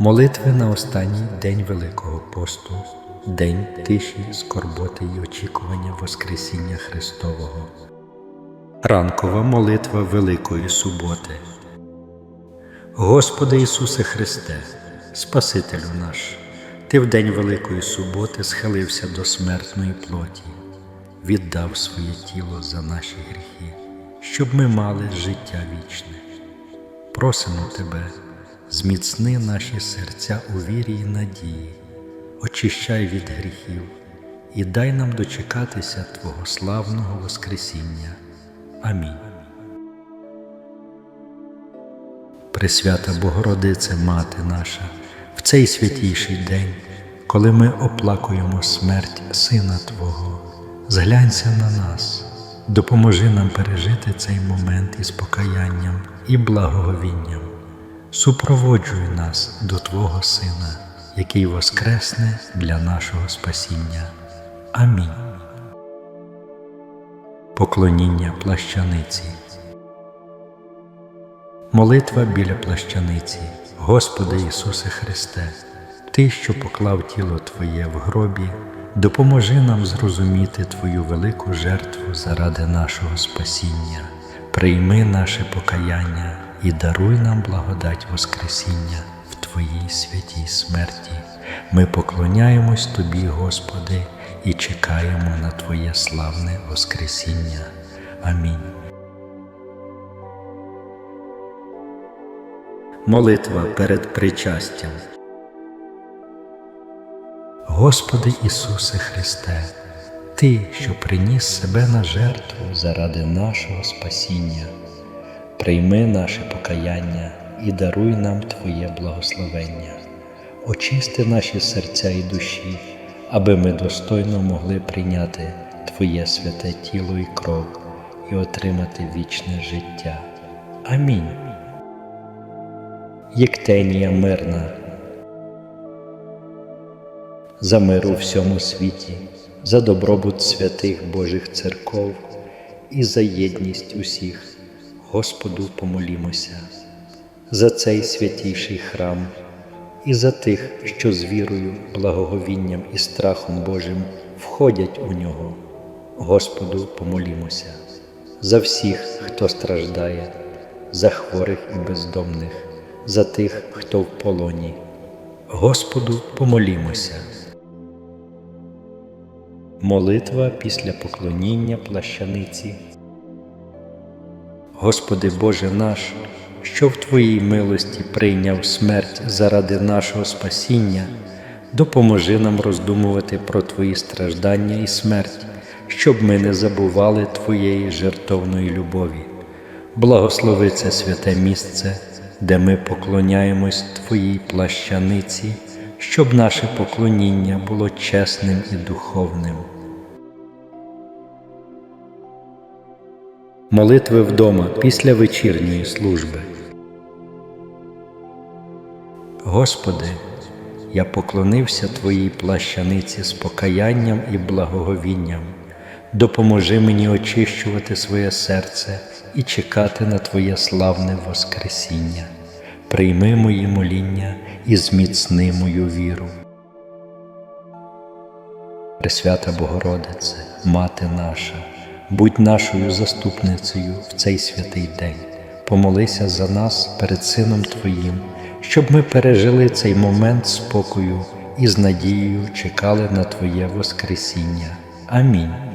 Молитви на останній день Великого посту, день тиші, скорботи й очікування Воскресіння Христового. Ранкова молитва Великої суботи. Господи Ісусе Христе, Спасителю наш, Ти в день Великої суботи схилився до смертної плоті, віддав своє тіло за наші гріхи, щоб ми мали життя вічне. Просимо Тебе, зміцни наші серця у вірі й надії, очищай від гріхів і дай нам дочекатися Твого славного Воскресіння. Амінь. Пресвята Богородице, Мати наша, в цей святійший день, коли ми оплакуємо смерть Сина Твого, зглянься на нас, допоможи нам пережити цей момент із покаянням і благоговінням. Супроводжуй нас до Твого Сина, який воскресне для нашого спасіння. Амінь. Поклоніння плащаниці. Молитва біля плащаниці. Господи Ісусе Христе, Ти, що поклав тіло Твоє в гробі, допоможи нам зрозуміти Твою велику жертву заради нашого спасіння, прийми наше покаяння і даруй нам благодать Воскресіння в Твоїй святій смерті. Ми поклоняємось Тобі, Господи, і чекаємо на Твоє славне Воскресіння. Амінь. Молитва перед причастям. Господи Ісусе Христе, Ти, що приніс себе на жертву заради нашого спасіння, прийми наше покаяння і даруй нам Твоє благословення, очисти наші серця і душі, аби ми достойно могли прийняти Твоє святе тіло і кров і отримати вічне життя. Амінь. Єктенія мирна. За мир у всьому світі, за добробут святих Божих церков і за єдність усіх, Господу помолімося, за цей святійший храм і за тих, що з вірою, благоговінням і страхом Божим входять у нього. Господу помолімося, за всіх, хто страждає, за хворих і бездомних за тих, хто в полоні. Господу помолімося. Молитва після поклоніння плащаниці. Господи Боже наш, що в Твоїй милості прийняв смерть заради нашого спасіння, допоможи нам роздумувати про Твої страждання і смерть, щоб ми не забували Твоєї жертовної любові. Благослови це святе місце де ми поклоняємось Твоїй плащаниці, щоб наше поклоніння було чесним і духовним. Молитви вдома після вечірньої служби. Господи, я поклонився Твоїй плащаниці з покаянням і благоговінням. Допоможи мені очищувати своє серце і чекати на Твоє славне Воскресіння. Прийми мої моління і зміцни мою віру. Пресвята Богородице, Мати наша, будь нашою заступницею в цей святий день, помолися за нас перед Сином Твоїм, щоб ми пережили цей момент спокою і з надією чекали на Твоє Воскресіння. Амінь.